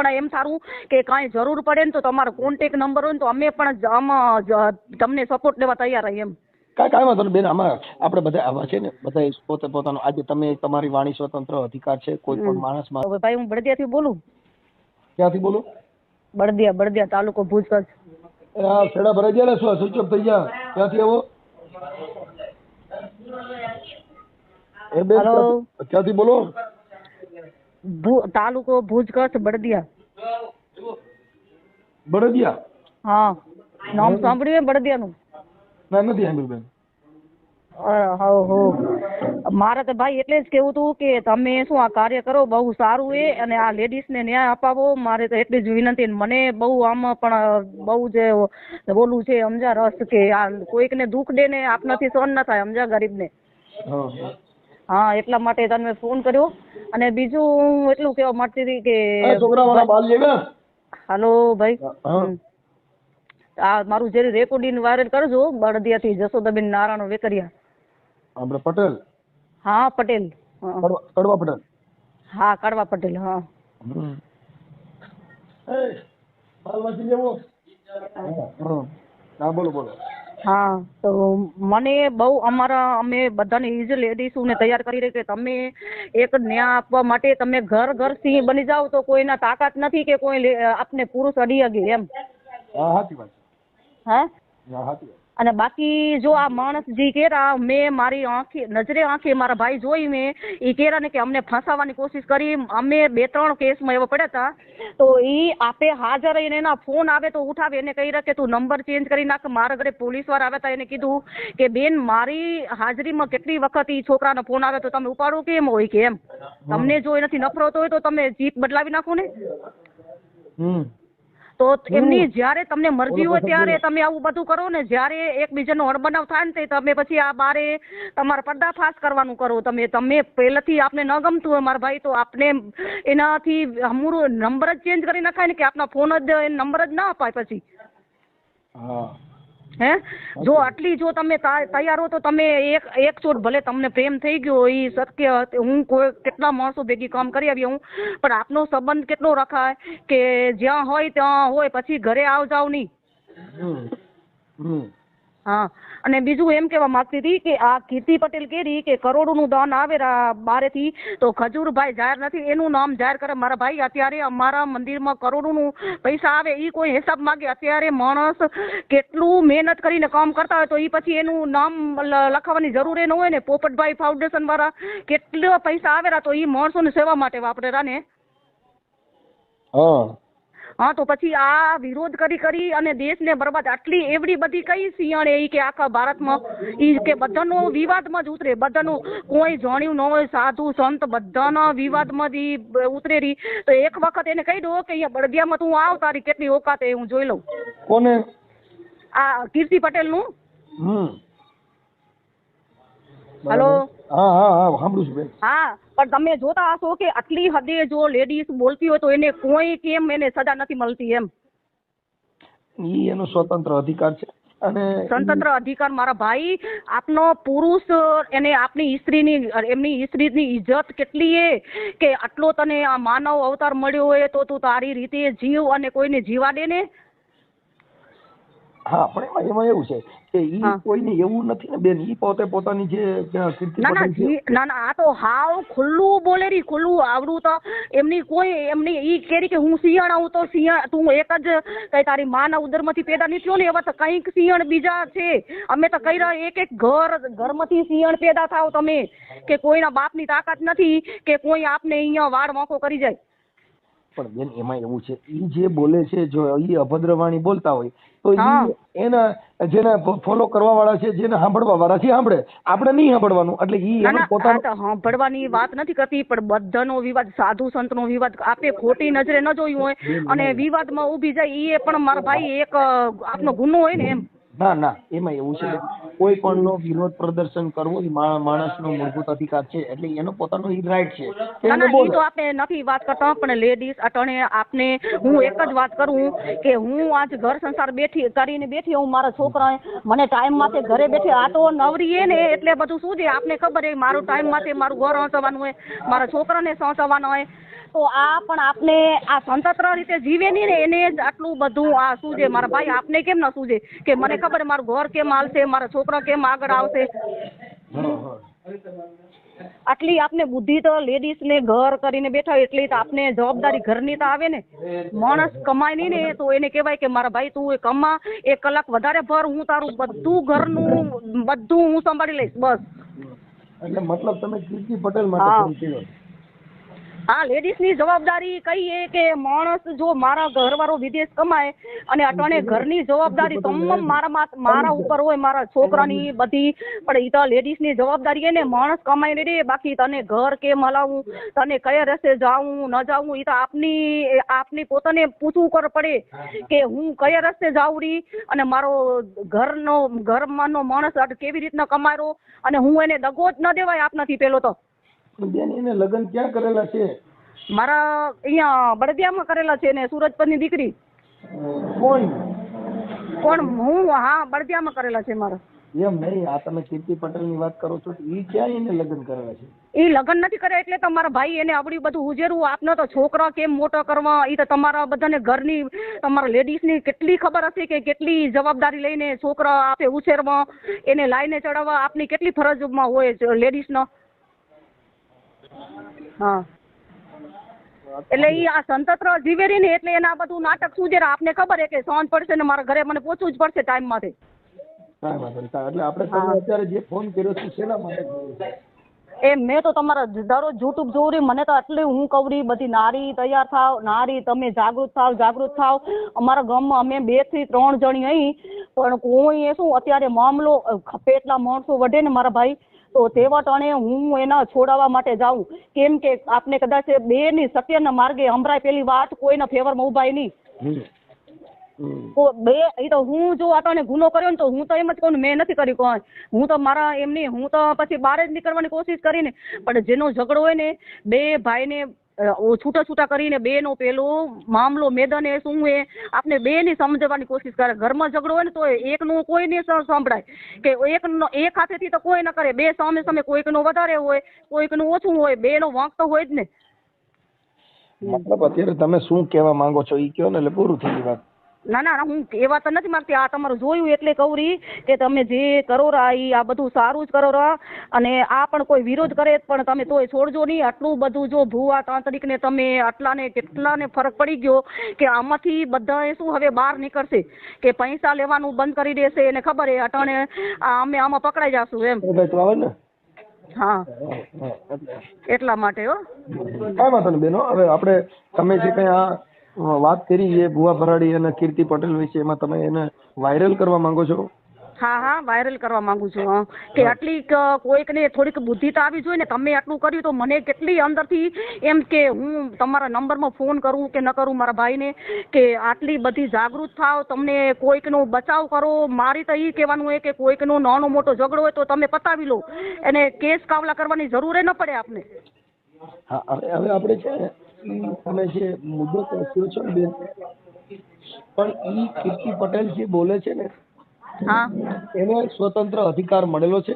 પણ એમ સારું કે કાંઈ જરૂર પડે ને તો તમારો કોન્ટેક નંબર હોય ને તો અમે પણ આમાં તમને સપોર્ટ લેવા તૈયાર છીએ એમ. કાંઈ કાંઈ વાંધો નહીં. બેન આમાં આપણે બધા આવા છે ને બધા પોતે પોતાનો આજે તમે તમારી વાણી સ્વતંત્ર અધિકાર છે કોઈ પણ માણસમાં હવે ભાઈ હું બળદિયાથી બોલું? ક્યાંથી બોલું? બળદિયા બળદિયા તાલુકો ભુજ કચ્છ છેડા ભરાઈ ગયા ને શું સ્વિચ ઓફ થઈ ગયા? ક્યાંથી આવો? એ બેન ક્યાંથી- બોલો? તાલુકો ભુજ કચ્છ બળદિયા. બળદિયા? હા. નામ સાંભળ્યું બળદિયાનું? ના નથી સાંભળ્યું બેન. મારે તો ભાઈ એટલે જ કેવું હતું કે તમે શું આ કાર્ય કરો બહુ સારું એ અને આ લેડીઝને ન્યાય અપાવો. મારે તો એટલી જ વિનંતી મને બહુ આમાં પણ બહુ જે બોલું છે સમજા રસ કે આ કોઈકને દુઃખ દે ને આપનાથી સહન ના થાય સમજા ગરીબને. હા હા. એટલા માટે તમે ફોન કર્યો. અને બીજું હું એટલું કહેવા માંગતી હતી કે છોકરાવાળા બાલ લેવા હાલો ભાઈ. આ મારું જે રેકોર્ડિંગ વાયરલ કરજો બળદિયાથી જસોદાબેન નારાયણ વેકરિયા. આપણે પટેલ? હા પટેલ. હા. કડવા પટેલ? હા કડવા પટેલ હા બોલો બોલો. હા તો મને બહુ અમારા અમે બધાને ઇઝ લેડીઝોને તૈયાર કરી રહી કે તમે એક ન્યાય આપવા માટે તમે ઘર ઘર સિંહ બની જાઓ તો કોઈના તાકાત નથી કે કોઈ આપને પુરુષ અડી શકે એમ? હા સાચી વાત હા? હા સાચી વાત અને બાકી જો આ માણસ જે કેરા મેં મારી આંખે નજરે આંખે મારા ભાઈ જોઈ મેં એ કેરા ને કે અમને ફસાવવાની કોશિશ કરી અમે બે ત્રણ કેસમાં એવા પડ્યા હતા તો ઈ આપે હાજર રહીને એના ફોન આવે તો ઉઠાવે એને કહી રહ્યા કે તું નંબર ચેન્જ કરી નાખ મારા ઘરે પોલીસવાળા આવ્યા હતા એને કીધું કે બેન મારી હાજરીમાં કેટલી વખત એ છોકરાનો ફોન આવે તો તમે ઉપાડો કેમ હોય કે એમ? તમને જો એનાથી નફરત હોય તો તમે જીપ બદલાવી નાખો ને. હમ. તો એમની જ્યારે તમને મરજી હોય ત્યારે તમે આવું બધું કરો ને જ્યારે એકબીજાનો અણબનાવ થાય ને તમે પછી આ બારે તમારે પર્દાફાશ કરવાનું કરો. તમે તમે પહેલાથી આપને ન ગમતું હોય મારા ભાઈ તો આપને એનાથી હમુરું નંબર જ ચેન્જ કરી નાખાય ને કે આપના ફોન જ નંબર જ ના અપાય પછી. હા. હે? જો આટલી જો તમે તૈયાર હો તો તમે એક એક ચોટ ભલે તમને પ્રેમ થઈ ગયો એ સત્ય હું કોઈ કેટલા માણસો ભેગી કામ કરી આવી હું પણ આપનો સંબંધ કેટલો રખાય કે જ્યાં હોય ત્યાં હોય પછી ઘરે આવ જાવ નહીં. હમ હમ. હા. અને બીજું એમ કહેવા માંગતી હતી કે આ કીર્તિ પટેલ કેરી કે કરોડોનું દાન આવે બારેથી, તો ખજૂરભાઈ જાહેર નથી, એનું નામ જાહેર કરે. મારા ભાઈ અત્યારે અમારા મંદિરમાં કરોડોનું પૈસા આવે એ કોઈ હિસાબ માંગે. અત્યારે માણસ કેટલું મહેનત કરીને કામ કરતા હોય તો એ પછી એનું નામ લખાવવાની જરૂર ન હોય ને. પોપટભાઈ ફાઉન્ડેશન વાળા કેટલા પૈસા આવેલા તો એ માણસોની સેવા માટે વાપરેલા ને. હા. હા તો પછી આ વિરોધ કરી કરી અને દેશને બરબાદ આટલી એવડી બધી કઈ સિયણ એ કે આખા ભારતમાં? ઈ કે બધાનો વિવાદમાં જ ઉતરે. બધાનું કોઈ જાણ્યું ન હોય સાધુ સંત બધાના વિવાદમાં જ ઈ બ- ઉતરે રહી તો એક વખત એને કહી દો કે અહીંયા બળદિયામાં તું આવ તારી કેટલી ઓકાત એ હું જોઈ લઉં. કોને? આ કીર્તિ પટેલનું હમ. હલો? હા હા હા સાંભળું છું બેન. હા પણ તમે જોતા હશો કે આટલી હદે જો લેડીઝ બોલતી હોય તો એને કોઈ કેમ એને સજા નથી મળતી એમ? ઈ એનો સ્વતંત્ર અધિકાર છે. અને સ્વતંત્ર અધિકાર મારા ભાઈ આપનો પુરુષ એને આપની સ્ત્રીની એમની સ્ત્રીની ઇજ્જત કેટલી એ કે આટલો તને આ માનવ અવતાર મળ્યો હોય તો તું તારી રીતે જીવ અને કોઈને જીવા દે ને? હા પણ એમાં એમાં એવું છે કે ઈ કોઈને એવું નથી ને બેન ઈ પોતે પોતાની જે કીર્તિ ના ના આ તો હાવ ખુલ્લું બોલે રી ખુલ્લું આવડું તો. એમની કોઈ એમની ઈ કેરી કે હું સિંહણ આવું તો સિંહણ તું એક જ કઈ તારી માના ઉદરમાંથી પેદા નહીં થયો ને એવા તો કંઈક સિંહણ બીજા છે. અમે તો કહી રહ્યા એક એક ઘર ઘરમાંથી સિંહણ પેદા થાવ તમે. કે કોઈના બાપની તાકાત નથી કે કોઈ આપને અહીંયા વાળ મોકો કરી જાય. પણ બેન એમાં એવું છે એ જે બોલે છે જો એ અભદ્ર વાણી બોલતા હોય તો એના જેને ફોલો કરવા વાળા છે જેને સાંભળવા વાળા છે સાંભળે. આપણે નહીં સાંભળવાનું એટલે ઈ સાંભળવાની વાત નથી કરતી પણ બધાનો વિવાદ સાધુ સંતનો વિવાદ આપે ખોટી નજરે ન જોયું હોય અને વિવાદમાં ઊભી જાય એ પણ મારા ભાઈ એક આપનો ગુનો હોય ને એમ. ના ના એમાં એવું છે કોઈ પણ નો વિરોધ પ્રદર્શન કરવો એ માણસનો મૂળભૂત અધિકાર છે એટલે એનો પોતાનો રાઈટ છે. ના ના એ તો આપણે નથી વાત કરતા પણ લેડીઝ અટણે આપને હું એક જ વાત કરું કે હું આજ ઘર સંસાર બેઠી કરીને બેઠી હું મારા છોકરાએ મને ટાઈમ માથે ઘરે બેઠી આ તો નવરી ને એટલે બધું શું છે? આપને ખબર છે મારું ટાઈમ માથે મારું ઘર હસવાનું હોય મારા છોકરાને સાચવવાના હોય તો આ પણ આપને આ સ્વતંત્ર રીતે જીવે નહીં ને એને જ આટલું બધું આ સૂજે. મારા ભાઈ આપને કેમ ના સૂજે? કે મને ખબર મારું ઘર કેમ હાલશે મારા છોકરા કેમ આગળ આવશે? આટલી આપને બુદ્ધિ તો લેડીઝ ને ઘર કરીને બેઠા હોય એટલી તો આપને જવાબદારી ઘરની તો આવે ને. માણસ કમાય નહીં ને તો એને કહેવાય કે મારા ભાઈ તું એ કમા એક કલાક વધારે ભર હું તારું બધું ઘરનું બધું હું સંભાળી લઈશ બસ. એટલે મતલબ તમે કીર્તિ પટેલ માટે હા. ફોન લેડીઝની જવાબદારી કહીએ કે માણસ જો મારા ઘરવાળો વિદેશ કમાય અને અટાણે ઘરની જવાબદારી તમામ મારા મારા ઉપર હોય, મારા છોકરાની બધી. પણ એ તો લેડીઝની જવાબદારી એને માણસ કમાય ને દે બાકી તને ઘર કેમ હલાવું? તને કયા રસ્તે જાવું, ન જાવું? એ તો આપની આપની પોતાને પૂછવું કર પડે કે હું કયા રસ્તે જાઉં રી? અને મારો ઘરનો, ઘરમાંનો માણસ કેવી રીતના કમાયો? અને હું એને દગો જ ન દેવાય આપનાથી પેલો તો. બેન એને લગ્ન ક્યાં કરેલા છે? મારા અહીંયા બળદિયામાં કરેલા છે ને સુરજપરની દીકરી. કોણ? કોણ? હું હા બળદિયામાં કરેલા છે મારા. એમ નહીં આ તમે કીર્તિ પટેલની વાત કરો છો એ ક્યાં એને લગ્ન કરેલા છે? એ લગ્ન નથી કર્યા એટલે તમારા ભાઈ એને આવડ્યું બધું ઉજેરવું. આપને તો છોકરા કેમ મોટો કરવા? એ તો તમારા બધાને ઘરની તમારા લેડીઝની કેટલી ખબર હશે કે કેટલી જવાબદારી લઈને છોકરા આપે ઉછેરવા એને લાઈને ચડાવવા. આપની કેટલી ફરજમાં હોય લેડીઝનો? હા. એટલે ઈ આ સંતત્ર જીવેરી ને એટલે એના બધું નાટક શું છે આપને ખબર છે કે સોન પડશે ને મારા ઘરે મને પહોંચવું જ પડશે ટાઈમમાંથી એટલે આપણે અત્યારે જે ફોન કર્યો છે શેના માટે? એ મેં તો તમારા દરરોજ યુટ્યુબ જોઉં રહી મને તો આટલી હું કવરી બધી નારી તૈયાર થાવ નારી તમે જાગૃત થાવ જાગૃત થાવ. અમારા ગામમાં અમે બેથી ત્રણ જણી અહીં પણ કોઈ એ શું અત્યારે મામલો પેટલા માણસો વઢે ને મારા ભાઈ તો તેવા ટાણે હું એના છોડાવવા માટે જાઉં. કેમ કે આપને કદાચ બે ની સત્યના માર્ગે હમરાય પેલી વાત કોઈના ફેવરમાં ઉભાય નહીં. બે એ તો હું જો આટાને ગુનો કર્યો ને તો હું તો એમ જ કહું મેં નથી કરી કોઈ. હું તો મારા એમની હું તો પછી બહાર જ નીકળવાની કોશિશ કરીને પણ જેનો ઝઘડો હોય ને બે ભાઈને છૂટા છૂટા કરીને બે નો પેલો મામલો મેદાન શું એ આપણે બે ની સમજવાની કોશિશ કરે. ઘરમાં ઝઘડો હોય ને તો એકનું કોઈ ને સંભળાય. કે એકનો, એક હાથેથી તો કોઈ ન કરે. બે સામે સામે કોઈકનો વધારે હોય, કોઈકનું ઓછું હોય બે નો વાંક તો હોય જ ને. મતલબ અત્યારે તમે શું કહેવા માંગો છો? એ કયો ને એટલે પૂરું થઈ વાત. ના ના હું એવા તો નથી માગતી. આ તમારું જોયું એટલે કહું રહી કે તમે જે કરો રા એ આ બધું સારું જ કરો રા. અને આ પણ કોઈ વિરોધ કરે પણ તમે તોય છોડજો નહીં. આટલું બધું જો ભૂવા તાંત્રિક ને તમે આટલાને કેટલાને ફરક પડી ગયો કે આમાંથી બધાએ શું હવે બહાર નીકળશે? કે પૈસા લેવાનું બંધ કરી દેશે એને ખબર હે અટાણે આ અમે આમાં પકડાઈ જશું એમ. એ હા. એટલે. માટે હો. કાંઈ વાંધો નહીં બેનો હવે આપણે તમે જે કંઈ આ વાત કરી એ ભુવા ભરાડી અને કીર્તિ પટેલ વિશે. એમાં તમે એને વાયરલ કરવા માંગો છો? હા હા વાયરલ કરવા માંગુ છું કે આટલી કોઈક કોઈકને થોડીક બુદ્ધિ તો આવી જોઈએ ને તમે આટલું કર્યું તો મને કેટલી અંદરથી એમ કે હું તમારા નંબરમાં ફોન કરું કે ન કરું મારા ભાઈને કે આટલી બધી જાગૃત થાવ તમને કોઈકનો બચાવ કરો. મારી તો એ કહેવાનું હોય કે કોઈકનો નાનો મોટો ઝઘડો હોય તો તમે પતાવી લો. એને કેસ કાવલા કરવાની જરૂર ન પડે આપને. હા હવે આપણે છે ને તમે જે મુદ્દો કહ્યો છો ને બેન પણ ઈ કીર્તિ પટેલ જે બોલે છે ને હા. એને સ્વતંત્ર અધિકાર મળેલો છે?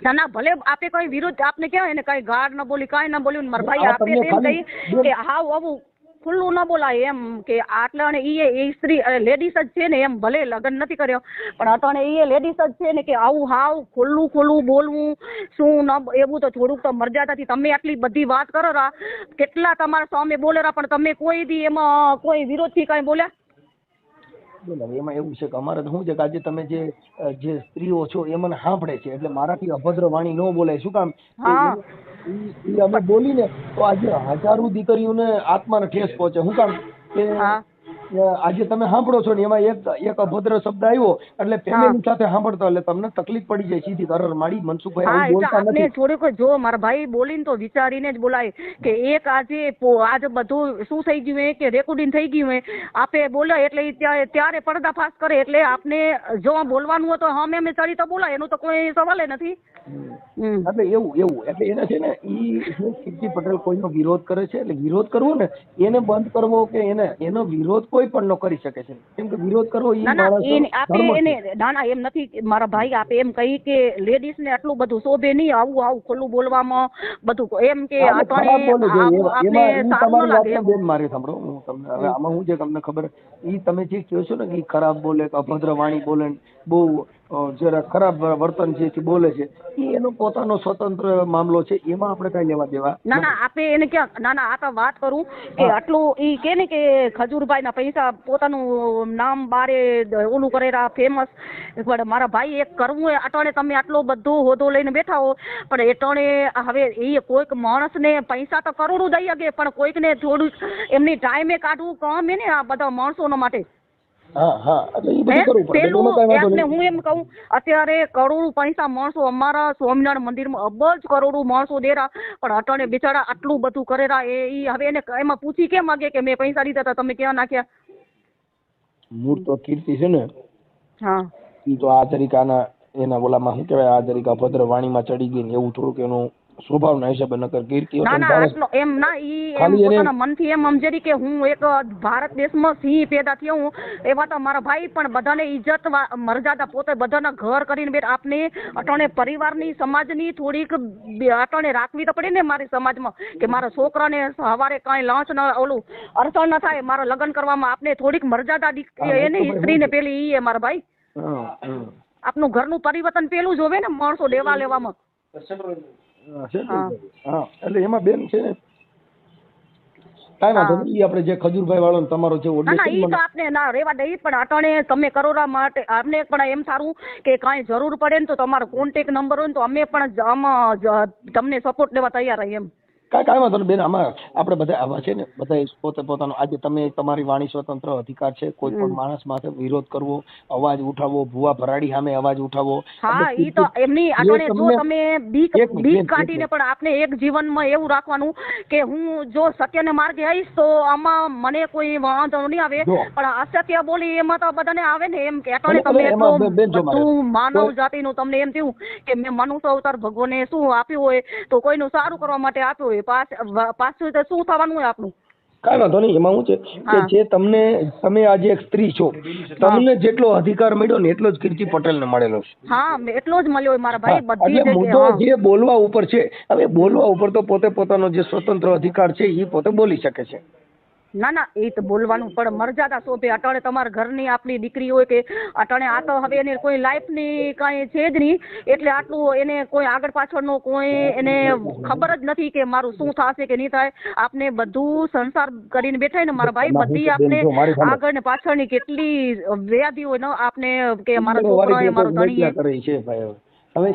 ના ના ભલે આપે કઈ વિરોધ આપને કહેવાય ને કઈ ગાઢ ન બોલી કઈ ન બોલ્યું મારા ભાઈ આપે એમ કહી કે હાવ આવું ખુલ્લું ન બોલાય એમ કે આટલા અને એ એ સ્ત્રી લેડીઝ જ છે ને એમ ભલે લગ્ન નથી કર્યો, પણ અટાણે એ લેડીઝ જ છે ને કે આવું હાવ ખુલ્લું ખુલ્લું બોલવું, શું ન એવું તો થોડુંક તો મર્યાદાથી તમે આટલી બધી વાત કરો રા, કેટલા તમારા સામે બોલેરા, પણ તમે કોઈ દી એમાં કોઈ વિરોધથી કાંઈ બોલ્યા? બોલો એમાં એવું છે કે અમારે તો શું છે કે આજે તમે જે જે સ્ત્રીઓ છો એ મને સાંભળે છે એટલે મારાથી અભદ્ર વાણી ન બોલાય. શું કામ? ઈ- અમે બોલીને તો આજે હજારો દીકરીઓને આત્માને ઠેસ પહોંચે શું કામ? કે આજે તમે સાંભળો છો ને એમાં એક એક અભદ્ર શબ્દ આવ્યો એટલે ફેમિલી સાથે સાંભળતો એટલે તમને તકલીફ પડી જાય સીધી કરર માડી મનસુખભાઈ બોલતા નથી. થોડીક જો મારા ભાઈ બોલીને તો વિચારીને જ બોલાય કે એક આજે આજે બધું શું થઈ ગયું હે કે રેકોર્ડિંગ થઈ ગયું હે? આપે બોલે એટલે ત્યારે પડદાફાશ કરે એટલે આપને જો બોલવાનું હોય તો હમે અમે ચડી તો બોલાય એનું તો કોઈ સવાલ નથી. એટલે એવું એવું. એટલે એને છે ને ઈ કીર્તિ પટેલ કોઈનો વિરોધ કરે છે એટલે વિરોધ કરવો ને એને બંધ કરવો કે એને એનો વિરોધ કોઈ પણ નો કરી શકે છે. કેમ કે વિરોધ કરવો ઈ ના ના આપે એને ના ના એમ નથી મારા ભાઈ આપે એમ કહી કે લેડીઝ ને આટલું બધું શોભે નહીં આવું આવું ખુલ્લું બોલવામાં બધું એમ કે બેન મારી સાંભળો. હું તમને હવે આમાં હું જે તમને ખબર ઈ તમે જે કહો છો ને કે ખરાબ બોલે કે અભદ્ર વાણી બોલે બહુ જરા ખરાબ વર્તન છે કે બોલે છે એ એનો પોતાનો સ્વતંત્ર મામલો છે એમાં આપણે કઈ લેવા દેવા ના ના આપે એને ક્યાં ના ના આ તો વાત કરું કે આટલું ઈ કે ને કે ખજૂરભાઈ ના પૈસા પોતાનું નામ બારે ઓલું કરેલા ફેમસ પણ મારા ભાઈ એક કરવું એ અટાણે તમે આટલો બધો હોદો લઈને બેઠા હો પણ એટાણે હવે એ કોઈક માણસને પૈસા તો કરોડો દઈ શકે પણ કોઈકને થોડું એમની ટાઈમે કાઢવું કામ એને ને આ બધા માણસોના માટે. હા હા. એટલે ઈ બધું કરવું પડે. પેલું એમાં કાંઈ વાંધો એકને નહીં. હું એમ કહું અત્યારે કરોડો પૈસા માણસો અમારા સ્વામિનારાયણ મંદિરમાં અબજ કરોડો માણસો દેરા પણ અટાણે બિચારા આટલું બધું કરેરા એ ઈ હવે એને એમાં પૂછી કેમ માગે કે મેં પૈસા લીધા હતા તમે ક્યાં નાખ્યા? મૂળ તો કીર્તિ છે ને. હા. ઈ તો આ તરીકાના એના ઓલામાં શું કહેવાય આ તરીકા ભદ્ર વાણીમાં ચડી ગઈ ને એવું થોડુંક એનું સ્વભાવના હિસાબે નકર કીર્તિ ના ના તારે- એમ ના ઈ એમ પોતાના મનથી એમ સમજેરી કે હું એક ભારત દેશમાં સિંહ પેદા થયો હું એવા તો મારા ભાઈ પણ બધાને ઇજ્જત મર્યાદા પોતે બધાના ઘર કરીને બેઠ આપને અટણે પરિવારની સમાજની થોડીક અટણે રાખવી તો પડે ને મારી સમાજમાં કે મારા છોકરાને સવારે કાંઈ લંચ ન ઓલું અડચણ ન થાય મારા લગ્ન કરવામાં આપને થોડીક મર્યાદા એને સ્ત્રીને પેલી ઈ એ મારા ભાઈ. આપનું ઘરનું પરિવર્તન પેલું જોવે ને માણસો લેવા લેવામાં. હા, એટલે એમાં બેન છે ને કાંઈ વાંધો નહીં. આપણે જે ખજૂરભાઈ વાળો તમારો જે ના ઓડિયો ના તો આપને ના રેવા દઈ પણ અટાણે તમે કરોડા માટે. આપને પણ એમ સારું કે કાંઈ જરૂર પડે ને તો તમારો કોન્ટેક નંબર હોય ને તો અમે પણ તમને સપોર્ટ લેવા તૈયાર રહીએ એમ. કાંઈ કાંઈ વાંધો નહીં બેન આમાં આપણે બધા આવા છે ને બધા પોતે પોતાનો આજે તમે તમારી વાણી સ્વતંત્ર અધિકાર છે કોઈ પણ માણસ માટે વિરોધ કરવો અવાજ ઉઠાવવો ભૂવા ભરાડી સામે અવાજ ઉઠાવવો હા ઈ તો એમની આગળ જો તમે બીક બીક કાઢીને પણ આપને એક જીવનમાં એવું રાખવાનું કે હું જો સત્યને માર્ગે આવીશ તો આમાં મને કોઈ વાંધો નહીં આવે. પણ અસત્ય બોલી એમાં તો બધાને આવે ને એમ કે અટાણે તમે એટલું માનવ જાતિનું તમને એમ થયું કે મેં મનુષ્ય અવતાર ભગવાને શું આપ્યું હોય તો કોઈનું સારું કરવા માટે આપ્યું હોય. પાછ- પાછું તો શું થવાનું હોય આપણું? કઈ વાંધો નહીં એમાં શું છે કે જે તમને તમે આજે એક સ્ત્રી છો તમને જેટલો અધિકાર મળ્યો ને એટલો જ કીર્તિ પટેલને મળેલો છે. હા એટલો જ મળ્યો મારા ભાઈ બધી એટલે મુદ્દો જે બોલવા ઉપર છે હવે બોલવા ઉપર તો પોતે પોતાનો જે સ્વતંત્ર અધિકાર છે એ પોતે બોલી શકે છે. ના ના એ તો બોલવાનું પણ મર્યાદા શોભે અટાણે તમારા ઘરની આપણી દીકરી હોય કે અટાણે આ તો હવે એને કોઈ લાઈફની કાંઈ છે જ નહીં એટલે આટલું એને કોઈ આગળ પાછળનો કોઈ એને ખબર જ નથી કે મારું શું થશે કે નહીં થાય. આપને બધું સંસાર કરીને બેઠા ને મારા ભાઈ બધી આપને આગળ ને પાછળની કેટલી વ્યાધિ હોય ને આપને કે મારા વારી છોકરા ગયો મારો ધણી મેટલા કરે છે ભાઈ. હવે.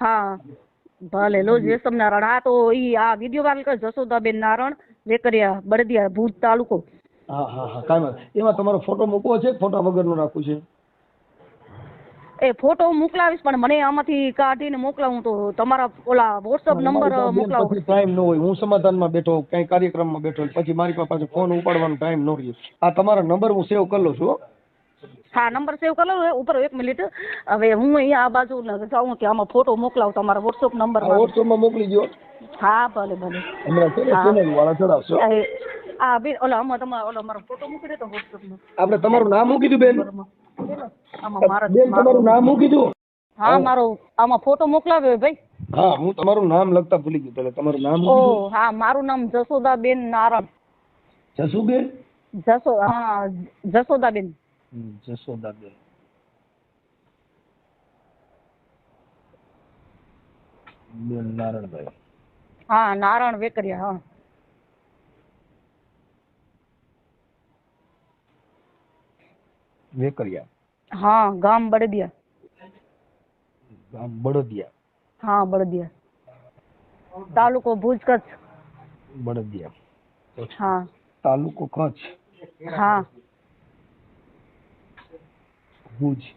હા. ભલે લો જેસમ નારાયણ રડા તો ઈ આ વીડિયો વાયરલ કરે જશોદાબેન નારણ વેકરિયા બળદિયા ભૂત તાલુકો. હા હા હા કાંઈ એમાં તમારો ફોટો મૂકવો છે ફોટા વગરનો રાખવું છે? એ ફોટો મોકલાવીશ પણ મને આમાંથી કાઢીને મોકલાવું તો તમારા ઓલા વોટ્સઅપ નંબર મોકલાવો. પછી ટાઈમ ન હોય. હું સમાધાનમાં બેઠો કઈ કાર્યક્રમમાં બેઠો પછી મારી પાસે ફોન ઉપાડવાનો ટાઈમ ન રહ્યો. આ તમારો નંબર હું સેવ કરી લઉં છું હો. નંબર સેવ કરી લો ઉપર એક મિનિટ. હવે હું અહીંયા આ બાજુ જાઉં કે આમાં ફોટો મોકલાવ તમારા વોટ્સઅપ નંબર વોટ્સઅપમાં મોકલી દો હા ભલે ભલે. હા. ચેનલ વાળા ચડાવશો. એ, આ બે ઓલા આમાં તમારો ઓલો મારો ફોટો મૂકી દે તો વોટ્સઅપમાં આપણે તમારું નામ મૂકી દીધું બેન. બેન તમારું નામ મૂકી દીધું હા મારો આમાં ફોટો મોકલાવ્યો ભાઈ. હા હું તમારું નામ લખતા ભૂલી ગયો પેલા તમારું નામ ઓ હા મારું નામ જસોદાબેન નારણ જસુબેન? જસો હા જસોદાબેન. જસોદાબેન બેન નારણભાઈ હા નારણ વેકરિયા હા વેકરિયા હા ગામ બળદિયા ગામ બળદિયા હા બળદિયા તાલુકો ભુજ કચ્છ બળદિયા હા તાલુકો કચ્છ હા ભુજ